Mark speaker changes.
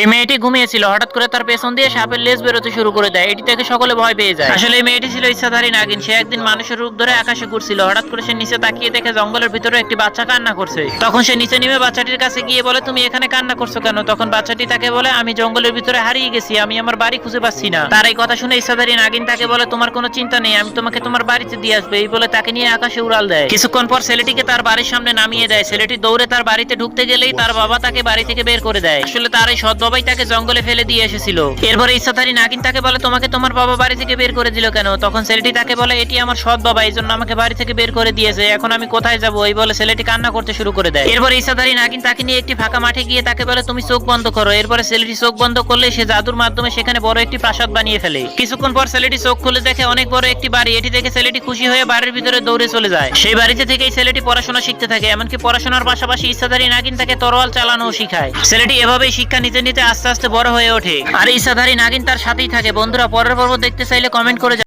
Speaker 1: এই মেয়েটি ঘুমিয়েছিল। হঠাৎ করে তার পেছন দিয়ে সাপের লেজ বেরোতে শুরু করে দেয়। এটি থেকে সকলে ভয় পেয়ে যায়। আসলে এই মেয়েটি ছিল ইচ্ছাধারী নাগিন। সে একদিন মানুষের রূপ ধরে আকাশে ঘুরছিল। হঠাৎ করে সে নিচে তাকিয়ে দেখে জঙ্গলের ভিতরে একটি বাচ্চা কান্না করছে। তখন সে নিচে নেমে বাচ্চাটির কাছে গিয়ে বলে, তুমি এখানে কান্না করছ কেন? তখন বাচ্চাটি তাকে বলে, আমি জঙ্গলের ভিতরে হারিয়ে গেছি। আমি আমার বাড়ি খুঁজে পাচ্ছি না। তার এই কথা শুনে ইচ্ছাধারী নাগিন তাকে বলে, তোমার কোনো চিন্তা নেই। আমি তোমাকে তোমার বাড়িতে দিয়ে আসব। এই বলে তাকে নিয়ে আকাশে উড়াল দেয়। কিছুক্ষণ পর ছেলেটিকে তার বাড়ির সামনে নামিয়ে দেয়। ছেলেটি দৌড়ে তার বাড়িতে ঢুকতে গেলেই তার বাবা তাকে বাড়ি থেকে বের করে দেয়। আসলে তার এই সৎ বাবাই তাকে জঙ্গলে ফেলে দিয়ে এসেছিল। এরপরে ইচ্ছাধারী নাগিন তাকে বলে, তোমাকে তোমার বাবা বাড়ি থেকে বের করে দিল কেন? তখন ছেলেটি তাকে বলে, এটি আমার সৎ বাবা এই জন্য আমাকে বাড়ি থেকে বের করে দিয়েছে। এখন আমি কোথায় যাব? এই বলে ছেলেটি কান্না করতে শুরু করে দেয়। এরপরে ইচ্ছাধারী নাগিন তাকে নিয়ে একটি ফাঁকা মাঠে গিয়ে তাকে বলে, তুমি চোখ বন্ধ করো। এরপরে ছেলেটি চোখ বন্ধ করলে সে জাদুর মাধ্যমে সেখানে বড় একটি প্রাসাদ বানিয়ে ফেলে। কিছুক্ষণ পর ছেলেটি চোখ খুলে দেখে অনেক বড় একটি বাড়ি। এটি দেখে ছেলেটি খুশি হয়ে বাড়ির ভিতরে দৌড়ে চলে যায়। সেই বাড়িতে থেকেই ছেলেটি পড়াশোনা শিখতে থাকে। এমনকি পড়াশোনার পাশাপাশি ইচ্ছাধারী নাগিন তাকে তরোয়াল চালানো শিখায়। ছেলেটি এভাবেই শিক্ষা নিতে নিতে আস্তে আস্তে বড় হয়ে ওঠে। আর ইসাধারী নাগিন তার সাথেই থাকে। বন্ধুরা, পরের পর্ব দেখতে চাইলে কমেন্ট করে